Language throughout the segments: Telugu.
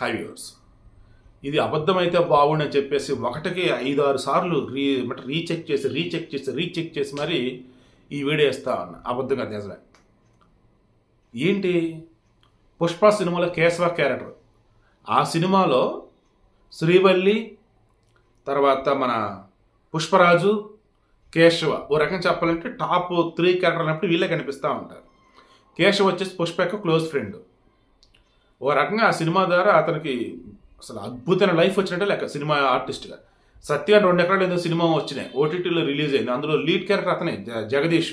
హై వ్యూవర్స్ ఇది అబద్ధమైతే బాగుండని చెప్పేసి ఒకటికి ఐదు ఆరు సార్లు రీ అంటే రీచెక్ చేసి రీచెక్ చేసి రీచెక్ చేసి మరి ఈ వీడియో ఇస్తా ఉన్నా అబద్ధంగా నిజమే ఏంటి? పుష్ప సినిమాలో కేశవ క్యారెక్టర్. ఆ సినిమాలో శ్రీవల్లి తర్వాత మన పుష్పరాజు కేశవ ఓ రకంగా చెప్పాలంటే టాప్ త్రీ క్యారెక్టర్ అన్నప్పుడు వీళ్ళే కనిపిస్తూ ఉంటారు. కేశవ వచ్చేసి పుష్ప యొక్క క్లోజ్ ఫ్రెండ్. ఓ రకంగా ఆ సినిమా ద్వారా అతనికి అసలు అద్భుతమైన లైఫ్ వచ్చినట్టే లెక్క సినిమా ఆర్టిస్ట్గా. సత్య రెండు ఎకరాలు ఏదో సినిమా వచ్చినాయి ఓటీటీలో రిలీజ్ అయింది అందులో లీడ్ క్యారెక్టర్ అతనే జగదీష్.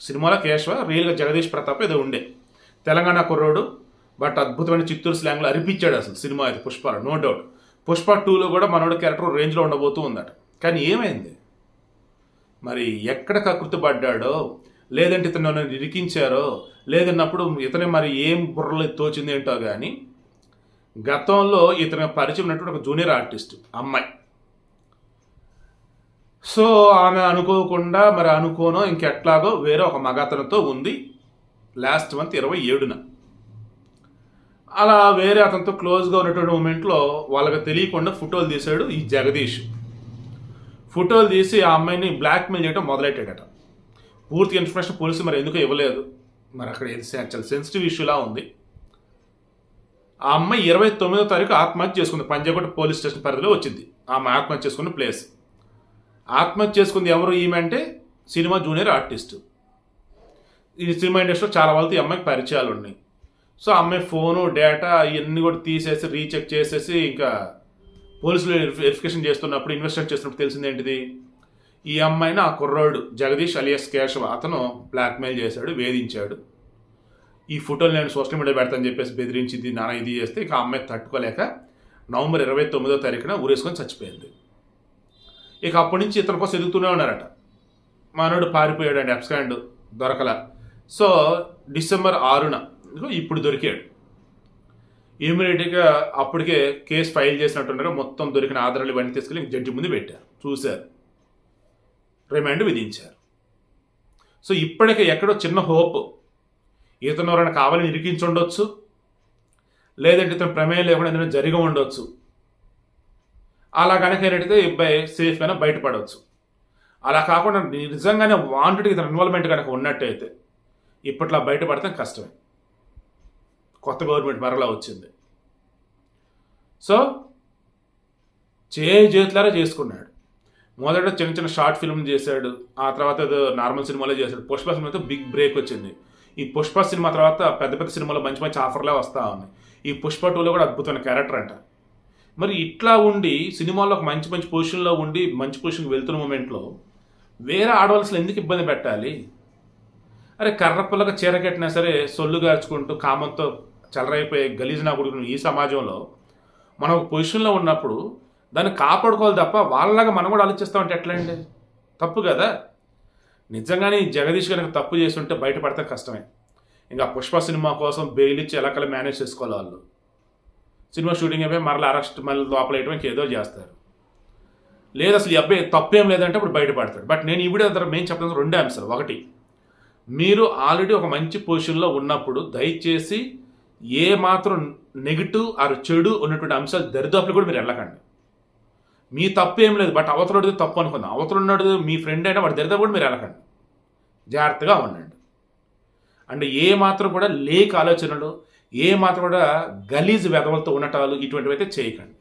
సినిమాలో కేశవ రియల్గా జగదీష్ ప్రతాప్ ఏదో ఉండే. తెలంగాణ కుర్రోడు బట్ అద్భుతమైన చిత్తూరు స్లాంగ్లో అరిపించాడు అసలు సినిమా అది పుష్ప నో డౌట్. పుష్ప టూలో కూడా మనోడు క్యారెక్టర్ రేంజ్లో ఉండబోతూ ఉందట. కానీ ఏమైంది? మరి ఎక్కడ కకృతి పడ్డాడో లేదంటే ఇతను నన్ను ఇరికించారో? లేదన్నప్పుడు ఇతనే మరి ఏం బుర్రలు తోచింది ఏంటో కానీ గతంలో ఇతను పరిచయం ఉన్నటువంటి ఒక జూనియర్ ఆర్టిస్ట్ అమ్మాయి. సో ఆమె అనుకోకుండా మరి అనుకోనో ఇంకెట్లాగో వేరే ఒక మగతనతో ఉంది లాస్ట్ మంత్ ఇరవై ఏడున. అలా వేరే అతనితో క్లోజ్గా ఉన్నటువంటి మూమెంట్లో వాళ్ళకి తెలియకుండా ఫోటోలు తీశాడు ఈ జగదీష్. ఫోటోలు తీసి ఆ అమ్మాయిని బ్లాక్మెయిల్ చేయడం మొదలెట్టాడట. పూర్తి ఇన్ఫర్మేషన్ పోలీసులు మరి ఎందుకు ఇవ్వలేదు. మరి అక్కడ ఏది చాలా సెన్సిటివ్ ఇష్యూలా ఉంది. ఆ అమ్మాయి ఇరవై తొమ్మిదో తారీఖు ఆత్మహత్య చేసుకుంది. పంజాగుట్ట పోలీస్ స్టేషన్ పరిధిలో వచ్చింది. ఆమె ఆత్మహత్య చేసుకున్న ప్లేస్. ఆత్మహత్య చేసుకుంది ఎవరు? ఈమె అంటే సినిమా జూనియర్ ఆర్టిస్ట్. ఈ సినిమా ఇండస్ట్రీలో చాలా వాళ్ళతో ఈ అమ్మాయికి పరిచయాలు ఉన్నాయి. సో అమ్మాయి ఫోను డేటా ఇవన్నీ కూడా తీసేసి రీచెక్ చేసేసి ఇంకా పోలీసులు వెరిఫికేషన్ చేస్తున్నప్పుడు ఇన్వెస్టిగేట్ చేస్తున్నప్పుడు తెలిసింది ఏంటిది? ఈ అమ్మాయిని ఆ కుర్రాడు జగదీష్ అలియస్ కేశవ. అతను బ్లాక్మెయిల్ చేశాడు వేధించాడు. ఈ ఫోటోలు నేను సోషల్ మీడియా పెడతాను చెప్పేసి బెదిరించింది నాన్న. ఇది చేస్తే ఇక ఆ అమ్మాయి తట్టుకోలేక నవంబర్ ఇరవై తొమ్మిదో తారీఖున ఊరేసుకొని చచ్చిపోయింది. ఇక అప్పటి నుంచి ఇతని కోసం ఎదుగుతూనే ఉన్నారట. మానవుడు పారిపోయాడు అండి అబ్స్కాండ్ దొరకల. సో డిసెంబర్ ఆరున ఇప్పుడు దొరికాడు. ఇమీడియట్గా అప్పటికే కేసు ఫైల్ చేసినట్టున్నారు. మొత్తం దొరికిన ఆధారాలు ఇవన్నీ తీసుకెళ్ళి జడ్జి ముందు పెట్టారు. చూశారు. రిమాండ్ విధించారు. సో ఇప్పటికే ఎక్కడో చిన్న హోప్ ఇతను ఎవరైనా కావాలని ఇరికించి ఉండొచ్చు లేదంటే ఇతను ప్రమేయం లేకుండా ఏదైనా జరిగి ఉండొచ్చు. అలా కనుక ఏంటంటే అబ్బాయి సేఫ్గానే బయటపడవచ్చు అలా కాకుండా నిజంగానే వాంటెడ్ ఇతను ఇన్వాల్వ్మెంట్ కనుక ఉన్నట్టయితే ఇప్పట్లో బయటపడతాం కష్టమే. కొత్త గవర్నమెంట్ మరలా వచ్చింది. సో చే చేతులారా చేసుకున్నాడు. మొదట చిన్న చిన్న షార్ట్ ఫిల్మ్ చేశాడు ఆ తర్వాత ఏదో నార్మల్ సినిమాలో చేశాడు. పుష్ప సినిమాతో బిగ్ బ్రేక్ వచ్చింది. ఈ పుష్ప సినిమా తర్వాత పెద్ద పెద్ద సినిమాలో మంచి మంచి ఆఫర్లే వస్తూ ఉన్నాయి. ఈ పుష్ప టూలో కూడా అద్భుతమైన క్యారెక్టర్ అంట. మరి ఇట్లా ఉండి సినిమాలో ఒక మంచి మంచి పొజిషన్లో ఉండి మంచి పొజిషన్కి వెళ్తున్న మూమెంట్లో వేరే ఆడవలసిన ఎందుకు ఇబ్బంది పెట్టాలి? అరే కర్రపుల్లగా చీర కట్టినా సరే సొల్లు గార్చుకుంటూ కామంతో చలరైపోయే గలీజ్ నా కొడుకు ఈ సమాజంలో మనం ఒక పొజిషన్లో ఉన్నప్పుడు దాన్ని కాపాడుకోవాలి తప్ప వాళ్ళలాగా మనం కూడా ఆలోచిస్తామంటే ఎట్లా తప్పు కదా? నిజంగానే ఈ జగదీష్ కనుక తప్పు చేస్తుంటే బయటపడితే కష్టమే. ఇంకా పుష్ప సినిమా కోసం బెయిల్ ఇచ్చి ఎలాకలా మేనేజ్ చేసుకోవాలి వాళ్ళు? సినిమా షూటింగ్ అయిపోయి మరలా అరెస్ట్ మళ్ళీ లోపలేయటం ఇంకేదో చేస్తారు. లేదు అసలు ఈ అబ్బాయి తప్పేం లేదంటే ఇప్పుడు బయటపడతాడు. బట్ నేను ఈ వీడియో ద్వారా మేము చెప్పడం రెండే అంశాలు. ఒకటి మీరు ఆల్రెడీ ఒక మంచి పొజిషన్లో ఉన్నప్పుడు దయచేసి ఏ మాత్రం నెగిటివ్ ఆరు చెడు ఉన్నటువంటి అంశాలు దరిదాపులు కూడా మీరు వెళ్ళకండి. మీ తప్పు ఏం లేదు బట్ అవతలడిది తప్పు అనుకుందాం. అవతల ఉన్నాడు మీ ఫ్రెండ్ అయినా వాడి దరిదాపు కూడా మీరు వెళ్ళకండి. జాగ్రత్తగా ఉండండి. అంటే ఏ మాత్రం కూడా లేక్ ఆలోచనలు ఏ మాత్రం కూడా గలీజ్ వెదవలతో ఉండటాలు ఇటువంటివి అయితే చేయకండి.